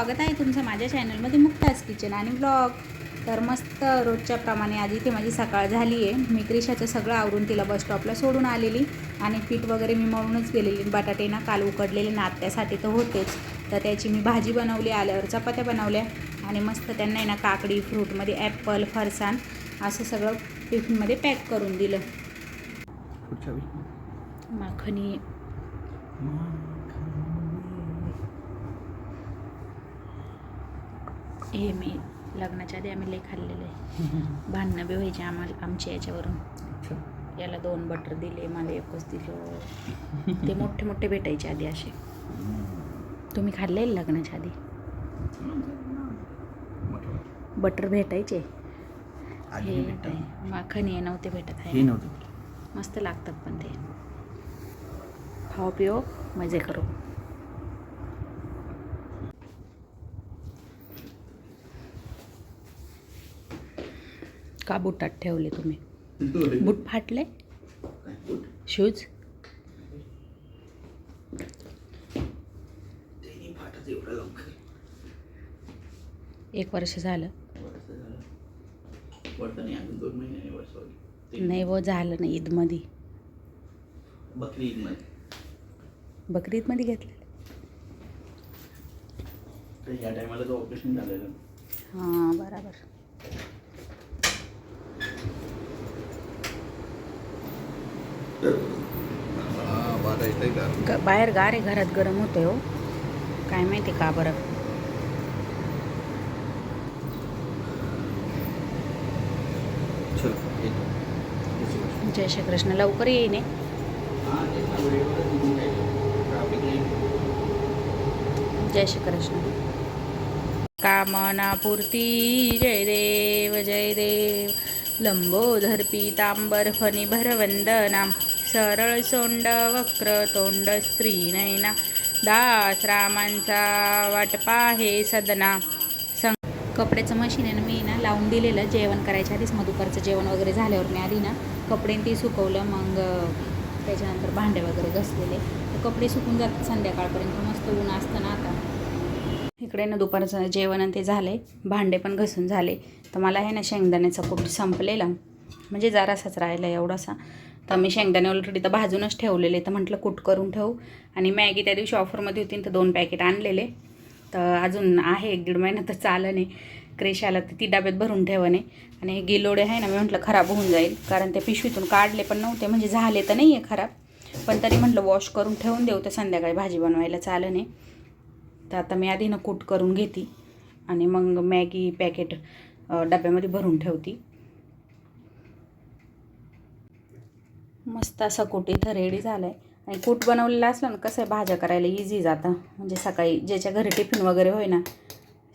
स्वागत आहे तुमचं माझ्या चॅनलमध्ये मुक्ताज किचन आणि ब्लॉग तर मस्त रोजच्या प्रमाणे आज इथे माझी सकाळ झाली आहे. मी क्रिशाचं सगळं आवरून तिला बस स्टॉपला सोडून आलेली आणि पीठ वगैरे मी मळूनच गेलेली बटाटे ना काल उकडलेले नात्यासाठी तर होतेच. तर त्याची मी भाजी बनवली आल्यावर चपात्या बनवल्या आणि मस्त त्यांना ना काकडी फ्रूटमध्ये ॲपल फरसाण असं सगळं टिफिनमध्ये पॅक करून दिलं. माखणी. हे मी लग्नाच्या आधी आम्ही लय खाल्लेलं आहे भांडणं बी व्हायचे आम्हाला आमच्या याच्यावरून. याला दोन बटर दिले मला एकच दिलं. ते मोठे मोठे भेटायचे आधी असे. तुम्ही खाल्ले लग्नाच्या आधी? बटर भेटायचे? हे. माखणी हे नव्हते भेटत आहे. मस्त लागतात पण ते. खाओ पिओ मजे करो. का बुटात ठेवले तुम्ही? बूट फाटले? शूज? एक वर्ष झालं. नाही व झालं नाही ईदमध्ये. बकरी ईदमध्ये बकरी ईदमध्ये घेतलं. हां बराबर. बाहेर गार आहे घरात गरम होतंय हो काय माहिती का बरं चल जय श्री कृष्ण लवकर येईने जय श्री कृष्ण कामनापूर्ती जय देव जय देव लंबोदर पीतांबर फणी भरवंदना सरळ सोंड वक्र तोंड स्त्री नयना दास रामांचा वाटपा हे सदना कपड्याचं मशीन आहे ना मी ना लावून दिलेलं जेवण करायच्या आधीच मग दुपारचं जेवण वगैरे झाल्यावर मी आधी ना कपडे ते सुकवलं मग त्याच्यानंतर भांडे वगैरे घसलेले. तर कपडे सुकून जातात संध्याकाळपर्यंत मस्त ऊन असतं ना आता. इकडे ना दुपारचं जेवण आणि ते झाले भांडे पण घसून झाले. तर मला हे ना शेंगदाण्याचा कूट संपलेला. म्हणजे जरासाच राहिला एवढासा. तर मी शेंगदाणे ऑलरेडी तर भाजूनच ठेवलेले तर म्हटलं कूट करून ठेवू. आणि मॅगी त्या दिवशी ऑफरमध्ये होती तर दोन पॅकेट आणलेले. तर अजून आहे एक दीड महिना तर चालं नाही. क्रेशाला तर ती डब्यात भरून ठेवणे. आणि हे गिलोडे आहे ना मी म्हटलं खराब होऊन जाईल. कारण ते पिशवीतून काढले पण नव्हते. म्हणजे झाले तर नाही आहे खराब. पण तरी म्हटलं वॉश करून ठेवून देऊ. तर संध्याकाळी भाजी बनवायला चालं नाही. तर आता मी आधी ना कूट करून घेते. आणि मग मॅगी पॅकेट डब्यामध्ये भरून ठेवते. मस्त असा कूट इथं रेडी झाला आहे आणि कूट बनवलेला असला ना कसं आहे भाज्या करायला इझी जातं. म्हणजे सकाळी ज्याच्या घरी टिफिन वगैरे होय ना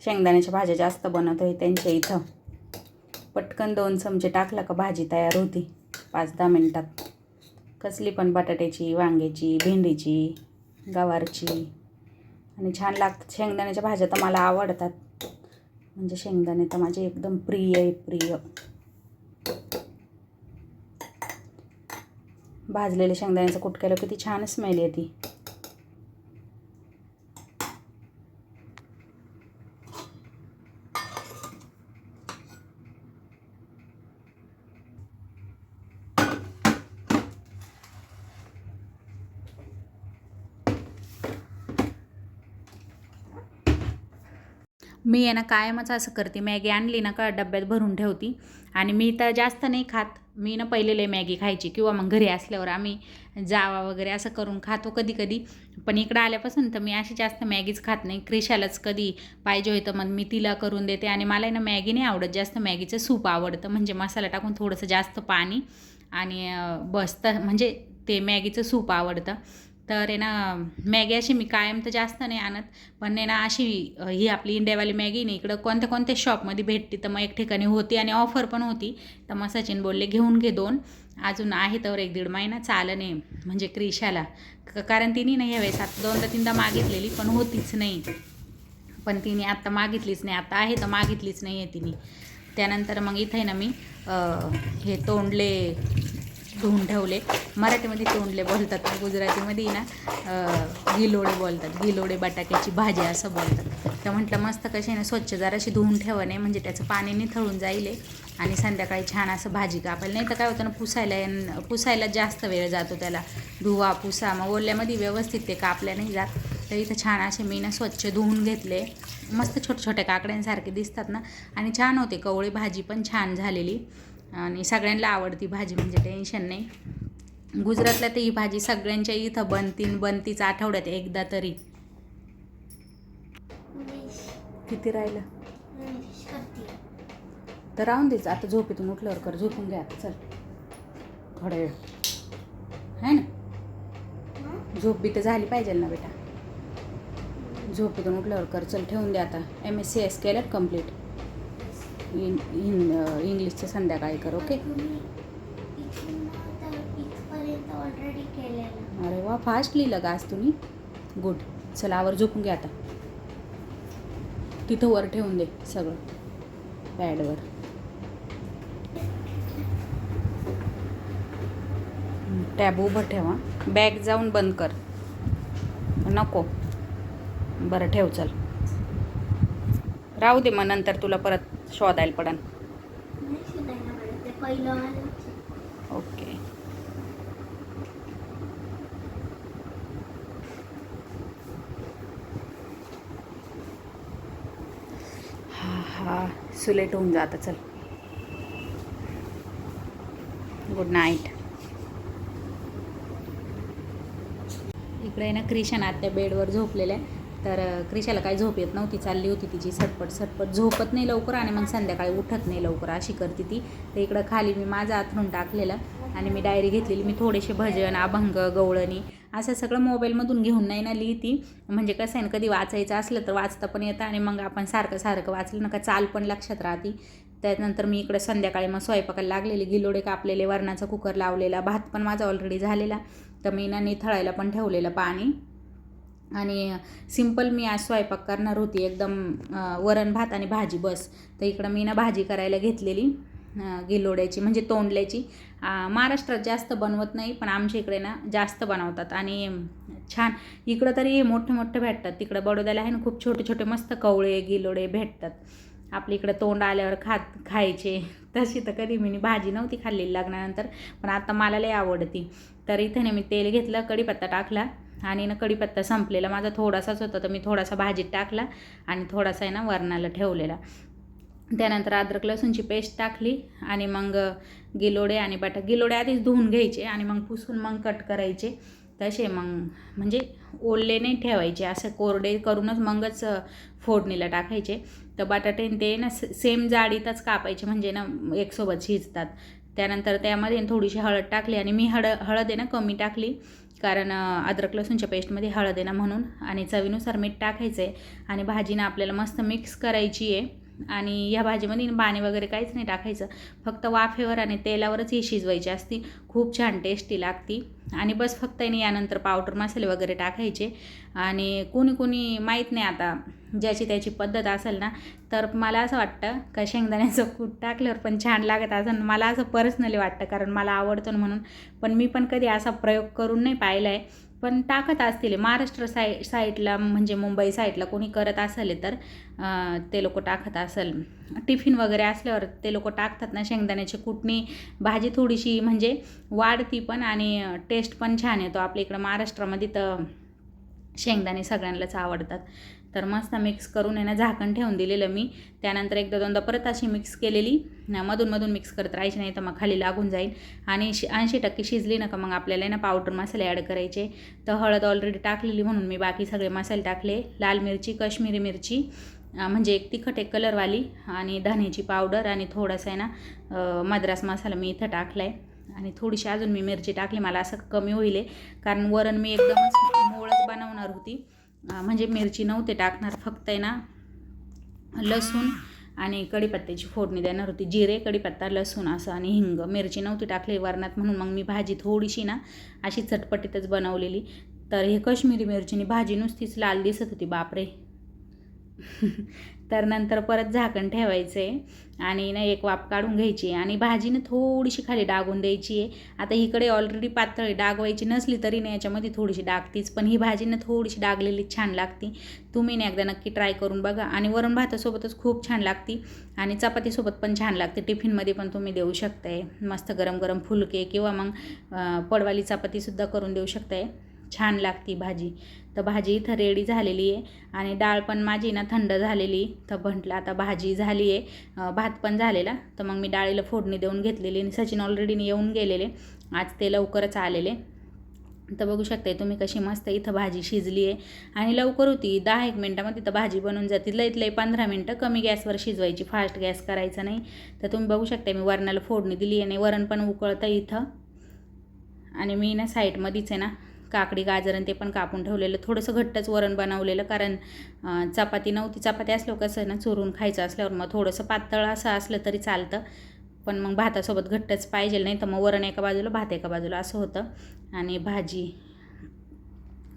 शेंगदाण्याच्या भाज्या जास्त बनवतो आहे त्यांच्या इथं. पटकन दोन चमचे टाकला का भाजी तयार होती. पाच दहा मिनटात. कसली पण बटाट्याची वांग्याची भेंडीची गवारची. आणि छान लागतात. शेंगदाण्याच्या भाज्या तर मला आवडतात. म्हणजे शेंगदाणे तर माझे एकदम प्रिय आहे प्रिय. भाजलेल्या शेंगदाण्याचं कूट केलं किती छान स्मेल येते. मी आहे ना कायमच असं करते. मॅगी आणली ना का डब्यात भरून ठेवती. आणि मी तर जास्त नाही खात. मी ना पहिलेले मॅगी खायची. किंवा मग घरी असल्यावर आम्ही जावा वगैरे असं करून खातो कधी कधी. पण इकडं आल्यापासून तर मी अशी जास्त मॅगीच खात नाही. क्रिशालाच कधी पाहिजे होतं मग मी तिला करून देते. आणि मला आहे ना मॅगी नाही आवडत. जास्त मॅगीचं सूप आवडतं. म्हणजे मसाला टाकून थोडंसं जास्त पाणी आणि बस तर म्हणजे ते मॅगीचं सूप आवडतं. तर आहे ना मॅगी अशी मी कायम तर जास्त नाही आणत. पण आहे ना अशी ही आपली इंडियावाली मॅगी नाही. इकडं कोणत्या कोणत्या शॉपमध्ये भेटते तर मग एक ठिकाणी होती आणि ऑफर पण होती. तर मग सचिन बोलले घेऊन घे दोन. अजून आहे तर एक दीड महिना चालं नाही. म्हणजे क्रिशाला. कारण तिने नाही ह्यावेळेस आता दोनदा तीनदा मागितलेली पण होतीच नाही. पण तिने आत्ता मागितलीच नाही. आता आहे तर मागितलीच नाही आहे तिने. त्यानंतर मग इथे ना मी हे तोंडले धुवून ठेवले. मराठीमध्ये तोंडले बोलतात पण गुजरातीमध्ये ना गिलोडे बोलतात. गिलोडे बटाट्याची भाजी असं बोलतात. तर म्हटलं मस्त कशी ना स्वच्छ जराशी धुवून ठेवणे म्हणजे त्याचं पाणी निथळून जाईल आणि संध्याकाळी छान असं भाजी कापायला. नाही तर काय होतं ना पुसायला पुसायला जास्त वेळ जातो त्याला. धुवा पुसा मग ओल्यामध्ये व्यवस्थित ते कापल्या नाही जात. तर इथं छान असे मी ना स्वच्छ धुवून घेतले. मस्त छोट्या छोट्या काकड्यांसारखे दिसतात ना. आणि छान होते कवळी भाजी पण छान झालेली. आणि सगळ्यांना आवडती भाजी म्हणजे टेन्शन नाही. गुजरातला तर ही भाजी सगळ्यांच्या इथं बनतीन बनतीच आठवड्यात एकदा तरी. किती राहिलं? तर राहून देच आता झोपेतून उठल्यावर कर झोपून घ्या आता चल. थोडा वेळ. है ना? झोप बी तर झाली पाहिजे ना बेटा. झोपेतून उठल्यावर कर चल ठेवून द्या आता. एम एस सी एस केलं कंप्लीट इन इन इंग्लिशचं संध्याकाळी कर ओके अरे वा फास्ट लिहिलं का आज तुम्ही? गुड चला आवर झोपून घ्या आता. तिथं वर ठेवून दे सगळं. पॅडवर टॅब उभं ठेवा. बॅग जाऊन बंद कर. नको. बरं ठेव चल. राहू दे मग नंतर तुला परत शोधायला पडन ओके. हा हा. सुलेट होऊन जातं चल गुड नाईट इकडे ना क्रिशन आत्या बेडवर झोपलेल्या. तर क्रिशाला काही झोप येत नव्हती चालली होती तिची सटपट सटपट झोपत नाही लवकर आणि मग संध्याकाळी उठत नाही लवकर अशी करते ती. तर इकडं खाली मी माझं आथरून टाकलेलं आणि मी डायरी घेतलेली. मी थोडेसे भजन अभंग गवळणी असं सगळं मोबाईलमधून घेऊन नाही ना लिहिती. म्हणजे कसं आहे ना कधी वाचायचं असलं तर वाचता पण येतं आणि मग आपण सारखं सारखं वाचलं ना का चाल पण लक्षात राहते. त्यानंतर मी इकडं संध्याकाळी मग स्वयंपाकाला लागलेले गिलोडे कापलेले वरणाचा कुकर लावलेला भात पण माझा ऑलरेडी झालेला. तर मी ना निथळायला पण ठेवलेलं पाणी. आणि सिंपल मी आज स्वयंपाक करणार होती. एकदम वरण भात आणि भाजी बस. तर इकडं मी ना भाजी करायला घेतलेली गिलोड्याची म्हणजे तोंडल्याची. महाराष्ट्रात जास्त बनवत नाही पण आमच्या इकडे ना जास्त बनवतात. आणि छान इकडं तरी मोठे मोठे भेटतात. तिकडं बडोद्याला आहे ना खूप छोटे छोटे मस्त कवळे गिलोडे भेटतात. आपल्या इकडं तोंड आल्यावर खात खायचे. तशी तर कधी मी भाजी नव्हती खाल्लेली लग्नानंतर पण आता मला लय आवडती. तर इथे ना मी तेल घेतलं कढीपत्ता टाकला. आणि ना कढीपत्ता संपलेला. माझा थोडासाच होता तर मी थोडासा भाजीत टाकला आणि थोडासा आहे ना वरणाला ठेवलेला. त्यानंतर अद्रक लसूणची पेस्ट टाकली आणि मग गिलोडे आणि बटा गिलोडे आधीच धुवून घ्यायचे आणि मग पुसून मग कट करायचे. तसे मग म्हणजे ओलले नाही ठेवायचे असं कोरडे करूनच मगच फोडणीला टाकायचे. तर बटाटे ते ना सेम जाडीतच कापायचे म्हणजे ना एकसोबत शिजतात. त्यानंतर त्यामध्ये थोडीशी हळद टाकली आणि मी हळ हळद आहे ना कमी टाकली. कारण अद्रक लसूणच्या पेस्टमध्ये हळद आहे ना म्हणून. आणि चवीनुसार मीठ टाकायचं आहे आणि भाजीनं आपल्याला मस्त मिक्स करायची आहे आणि ह्या भाजीमध्ये पाणी वगैरे काहीच नाही टाकायचं. फक्त वाफेवर आणि तेलावरच ही शिजवायची असती. खूप छान टेस्टी लागती. आणि बस फक्त आहे यानंतर पावडर मसाले वगैरे टाकायचे. आणि कोणी कोणी माहीत नाही आता ज्याची त्याची पद्धत असेल ना तर मला असं वाटतं का शेंगदाण्याचं कूट टाकल्यावर पण छान लागत असेल. मला असं पर्सनली वाटतं कारण मला आवडतं म्हणून. पण मी पण कधी असा प्रयोग करून नाही पाहिला आहे पण टाकत असतील. महाराष्ट्र साई साईडला म्हणजे मुंबई साईडला कोणी करत असेल तर ते लोक टाकत असेल. टिफिन वगैरे असल्यावर ते लोक टाकतात ना शेंगदाण्याची कुटणी. भाजी थोडीशी म्हणजे वाढती पण आणि टेस्ट पण छान येतो. आपल्या इकडं महाराष्ट्रामध्ये तर शेंगदाणे सगळ्यांनाच आवडतात. तर मस्त मिक्स करून आहे ना झाकण ठेवून दिलेलं मी. त्यानंतर एकदा दोनदा परत अशी मिक्स केलेली. मधून मधून मिक्स करत राहायची नाही तर मग खाली लागून जाईल. आणि शि ऐंशी टक्के शिजली ना का मग आपल्याला ना पावडर मसाले ॲड करायचे. तर हळद ऑलरेडी टाकलेली म्हणून मी बाकी सगळे मसाले टाकले. लाल मिरची काश्मीरी मिरची म्हणजे एक तिखट एक कलरवाली आणि धण्याची पावडर आणि थोडासा आहे ना मद्रास मसाला मी इथं टाकला आहे आणि थोडीशी अजून मी मिरची टाकली. मला असं कमी होईल कारण वरण मी एकदमच मोळच बनवणार होती. म्हणजे मिरची नव्हते टाकणार फक्त आहे ना. लसूण आणि कढीपत्त्याची फोडणी देणार होती. जिरे कढीपत्ता लसूण असं आणि हिंग. मिरची नव्हती टाकली वरणात म्हणून मग मी भाजी थोडीशी ना अशी चटपटीतच बनवलेली. तर हे कश्मीरी मिरचीनी भाजी नुसतीच लाल दिसत होती. बापरे! तर नंतर परत झाकण ठेवायचं आहे आणि ना एक वाफ काढून घ्यायची आहे आणि भाजीनं थोडीशी खाली डागून द्यायची आहे. आता इकडे ऑलरेडी पातळी डागवायची नसली तरी ना याच्यामध्ये थोडीशी डागतीच पण ही भाजीनं थोडीशी डागलेली छान लागती. तुम्ही ना एकदा नक्की ट्राय करून बघा आणि वरण भातासोबतच खूप छान लागती आणि चपातीसोबत पण छान लागते. टिफिनमध्ये पण तुम्ही देऊ शकताय. मस्त गरम गरम फुलके किंवा मग पडवाली चपातीसुद्धा करून देऊ शकताय. छान लागती भाजी. तर भाजी इथं रेडी झालेली आहे. आणि डाळ पण माझी ना थंड झालेली. तर म्हटलं आता भाजी झाली आहे. भात पण झालेला. तर मग मी डाळीला फोडणी देऊन घेतलेली आणि सचिन ऑलरेडी येऊन गेलेले. आज ते लवकरच आलेले. तर बघू शकताय तुम्ही कशी मस्त इथं भाजी शिजली आहे. आणि लवकर होती. दहा एक मिनटामध्ये तिथं भाजी बनून जाते. लईत लई पंधरा मिनटं कमी गॅसवर शिजवायची. फास्ट गॅस करायचा नाही. तर तुम्ही बघू शकता मी वरणाला फोडणी दिली आणि वरण पण उकळतं इथं. आणि मी ना साईडमध्येच आहे ना काकडी गाजर ते पण कापून ठेवलेलं. थोडंसं घट्टच वरण बनवलेलं कारण चपाती नव्हती. चपाती असल्यावर कसं ना चुरून खायचं असल्यावर मग थोडंसं पातळ असं असलं तरी चालतं. पण मग भातासोबत घट्टच पाहिजे नाही तर मग वरण एका बाजूला भात एका बाजूला असं होतं. आणि भाजी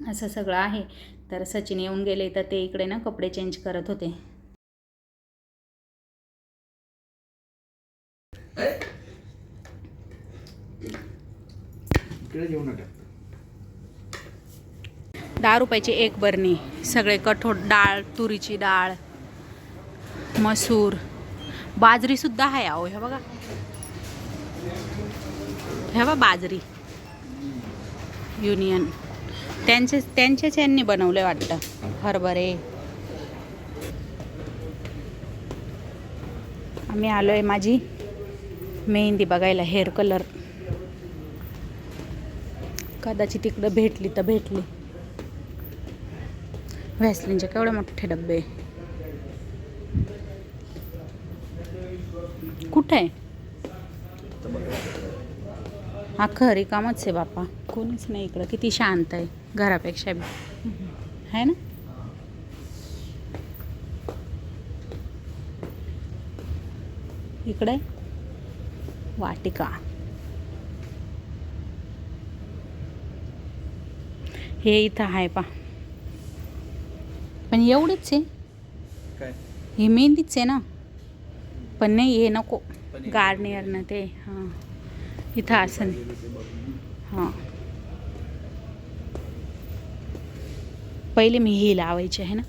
असं सगळं आहे. तर सचिन येऊन गेले तर ते इकडे ना कपडे चेंज करत होते. इकडे जेवण दहा रुपयाची एक बरणी सगळे कठोर डाळ तुरीची डाळ मसूर. बाजरीसुद्धा आहे अहो ह्या बघा. ह्या बा बाजरी. युनियन त्यांचे त्यांच्याच यांनी बनवले वाटतं. हरभरे. आम्ही आलो आहे माझी मेहंदी बघायला हेअर कलर. कदाचित तिकडं भेटली तर भेटली. व्हॅसलिनचे केवढे मोठे डब्बे कुठं? आहे हां खरी कामच आहे बापा. कोणीच नाही इकडं. किती शांत आहे. घरापेक्षा बी. आहे ना? इकडे? वाटिका. हे इथं आहे पा पण एवढीच आहे. काय? ही मेहंदीच आहे ना. पण नाही हे नको. पण हे- गार्नियरनं ते हां. इथं आसन. हां. पहिले मी ही लावायची आहे ना.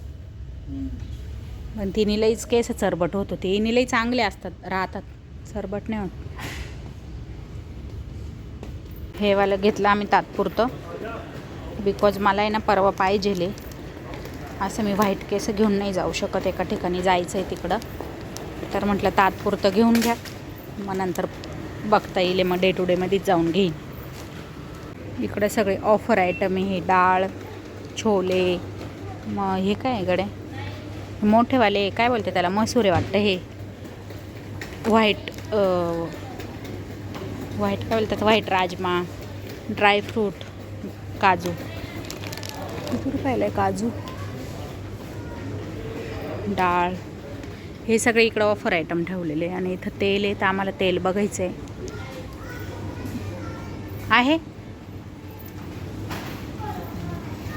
पण तिने लईच केस चरबट होत होते. हिने लई चांगले असतात राहतात. चरबट नाही होत. हे वालं घेतलं आम्ही तात्पुरतं. बिकॉज मला आहे ना परवा पाहिजेले. असं मी व्हाईट केस घेऊन नाही जाऊ शकत. एका ठिकाणी जायचं आहे तिकडं. तर म्हटलं तात्पुरतं घेऊन घ्या. मग नंतर बघता येईल मग डे टू डेमध्येच जाऊन घेईन. इकडे सगळे ऑफर आयटम हे डाळ छोले मग हे काय आहे मोठेवाले काय बोलते त्याला? मसुरे वाटतं हे. व्हाईट व्हाईट काय बोलतात? व्हाईट राजमा ड्रायफ्रूट काजू. किती रुपयाला आहे काजू? डाळ हे सगळे इकडं ऑफर आयटम ठेवलेले. आणि इथं तेल आहे तर आम्हाला तेल बघायचं आहे?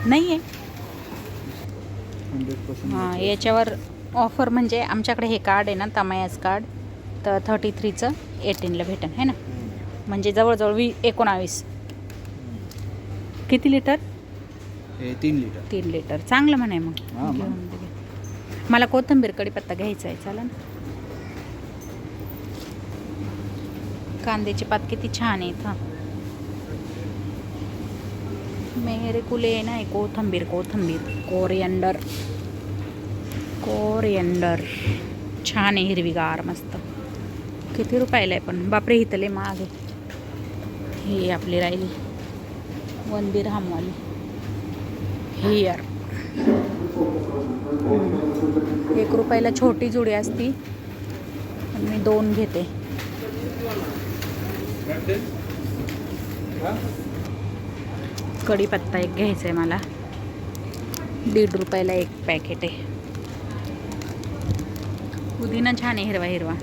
नाही आहे हां याच्यावर ऑफर म्हणजे आमच्याकडे हे कार्ड आहे ना तमायाज कार्ड तर थर्टी थ्रीचं एटीनला भेटेन है ना? म्हणजे जवळजवळ वी एकोणावीस. किती लिटर तीन लिटर तीन लिटर चांगलं म्हणाय मग. मला कोथंबीर कढीपत्ता घ्यायचा आहे चालेल कांद्याची पात किती छान आहे इथं मेरे कुले ना कोथंबीर कोथंबीर. कोरियंडर. कोरियंडर. छान आहे हिरवीगार मस्त. किती रुपयाला आहे पण? बापरे इथं लय महाग आहे. ही आपली राहिली. वन दिरहामवाली हियर एक रुपयाला छोटी जुडी असती. पण मी दोन घेते. कढीपत्ता एक घ्यायचा आहे मला. दीड रुपयाला एक पॅकेट आहे. पुदिना छान आहे हिरवा हिरवा.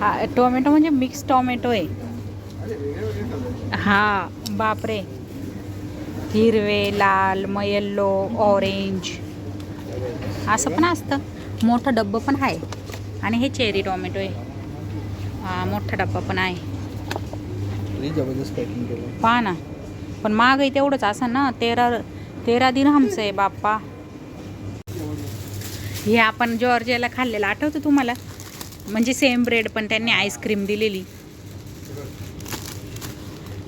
हा टोमॅटो म्हणजे मिक्स टोमॅटो आहे. हा बापरे. हिरवे लाल मग येल्लो ऑरेंज असं पण असतं. मोठं डब्बं पण आहे. आणि हे चेरी टोमॅटो आहे. हा मोठा डब्बा पण आहे. पहा ना. पण महागाई तेवढंच असं ना तेरा तेरा दिरहमचं आहे बाप्पा. हे आपण जॉर्जियाला खाल्लेलं आठवतं तुम्हाला? म्हणजे सेम ब्रेड पण त्यांनी आईस्क्रीम दिलेली.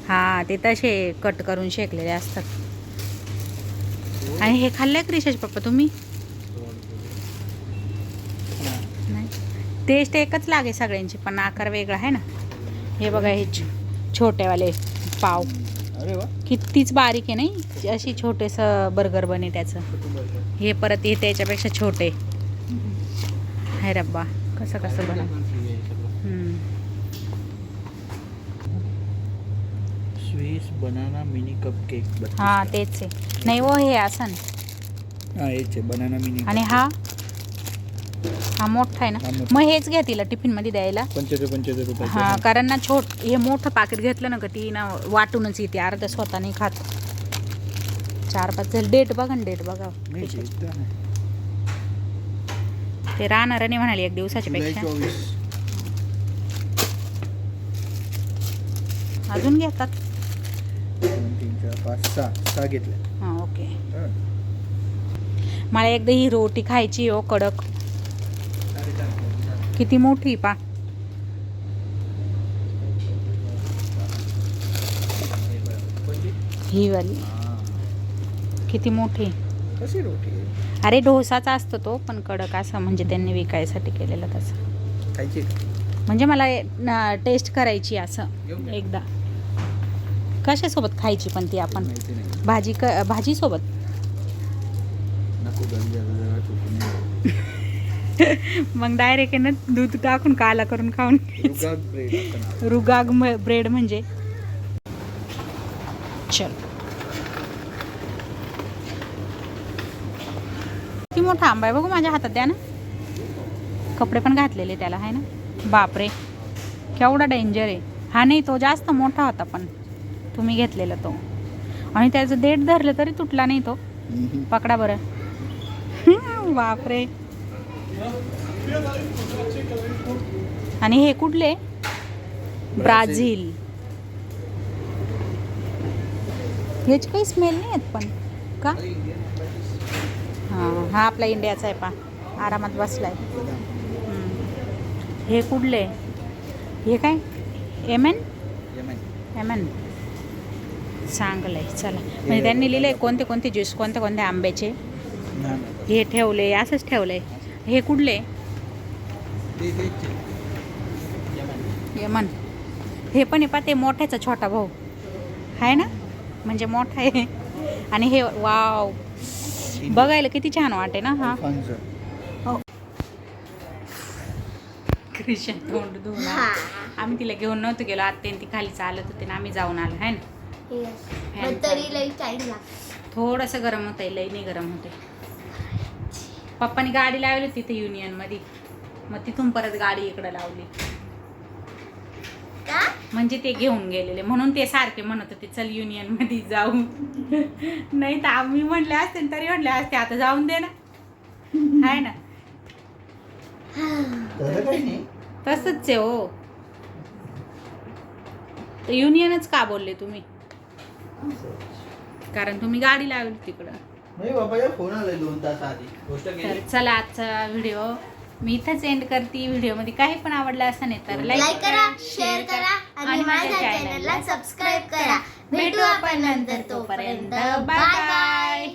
हा ते तसे कट करून शेकलेले असतात. आणि हे खाल्लंय क्रिशेश पप्पा तुम्ही नाही टेस्ट एकच लागे सगळ्यांची पण आकार वेगळा आहे ना. हे बघा हे छोटेवाले पाव. अरे वा. कितीच बारीक आहे नाही अशी छोटेसं बर्गर बने त्याचं. हे परत हे त्याच्यापेक्षा छोटे. हाय रब्बा कसं कसं बनव swiss banana mini cup cake हां तेच आहे. नाही हो हे असं ना. हा हेच आहे बनाना मिनी आणि हा? हा मोठा आहे ना. मग हेच घ्या तिला टिफिनमध्ये द्यायला. रुपये हा कारण ना छोट हे मोठं पाकिट घेतलं ना का ती ना वाटूनच येते. अर्धा स्वतः नाही खात. चार पाच डेट बघा ना डेट बघा. ते राहणार नाही म्हणाले एक दिवसाच्या पेक्षा. अजून घेतात? हां ओके. मला एकदा ही रोटी खायची हो कडक. किती मोठी पा. ही वाली. किती मोठी. कशी रोटी आहे? अरे डोसाचा असतो तो पण कडक असं म्हणजे त्यांनी विकायसाठी केलेलं तसं. खायची का? म्हणजे मला टेस्ट करायची असं. एकदा. कशासोबत खायची पण ती आपण? माहिती नाही. भाजी क भाजीसोबत नको घरी जरा जरा चुकून मग डायरेक्ट आहे ना दूध टाकून काला करून खाऊन. रुगाग ब्रेड म्हणजे? चल. किती मोठा आंबा आहे बघू माझ्या हातात द्या ना. कपडे पण घातलेले त्याला आहे ना. बापरे. केवढा डेंजर आहे. हा नाही तो जास्त मोठा होता पण. तुम्ही घेतलेला तो. आणि त्याचं देठ धरलं तरी तुटला नाही तो. पकडा बरं. बापरे. आणि हे कुठले? ब्राझील. याची काही स्मेल नाही आहेत पण. का? हां हा आपला इंडियाचा आहे पा. आरामात बसलाय. हम्म. हे कुठले? हे काय? M N Yemen. M N चांगलं आहे चला म्हणजे त्यांनी लिहिलंय कोणते कोणते ज्यूस कोणते कोणते आंब्याचे. हे ठेवले असंच ठेवलंय. हे कुठले. येमेन. यमन. हे पण आहे पा ते मोठ्याचा छोटा भाऊ. आहे ना? म्हणजे मोठा आहे. आणि हे वाव. बघायला किती छान वाटे ना हा. अल्फान्सो. क्रिशन तोंड धुवून हा आम्ही तिला घेऊन नव्हतो गेलो. आत्ते ती खाली चालत होते ना आम्ही जाऊन आलो आहे ना? थोडंसं गरम होतं आहे लई नाही गरम होते पप्पानी गाडी लावली तिथे युनियनमध्ये मग तिथून परत गाडी इकडं लावली. म्हणजे ते घेऊन गेलेले. म्हणून ते सारखे म्हणत होते चल युनियनमध्ये जाऊ. नाही तर आम्ही म्हणले असते न तरी म्हणले असते आता जाऊन दे ना. आहे ना. तसं काही नाही. तसंच आहे हो. तर युनियनच का बोलले तुम्ही? कारण तुम्ही गाडी लावली तिकडं. नाही बाबा या फोन आलाय दोन तास आधी. गोष्ट तर केली चला आजचा व्हिडिओ. मी इथंच एंड करते व्हिडिओमध्ये. काही पण आवडलं असं नाही तर लाईक करा शेअर करा आणि माझ्या चॅनलला सबस्क्राईब करा. भेटू आपण नंतर तोपर्यंत. बाय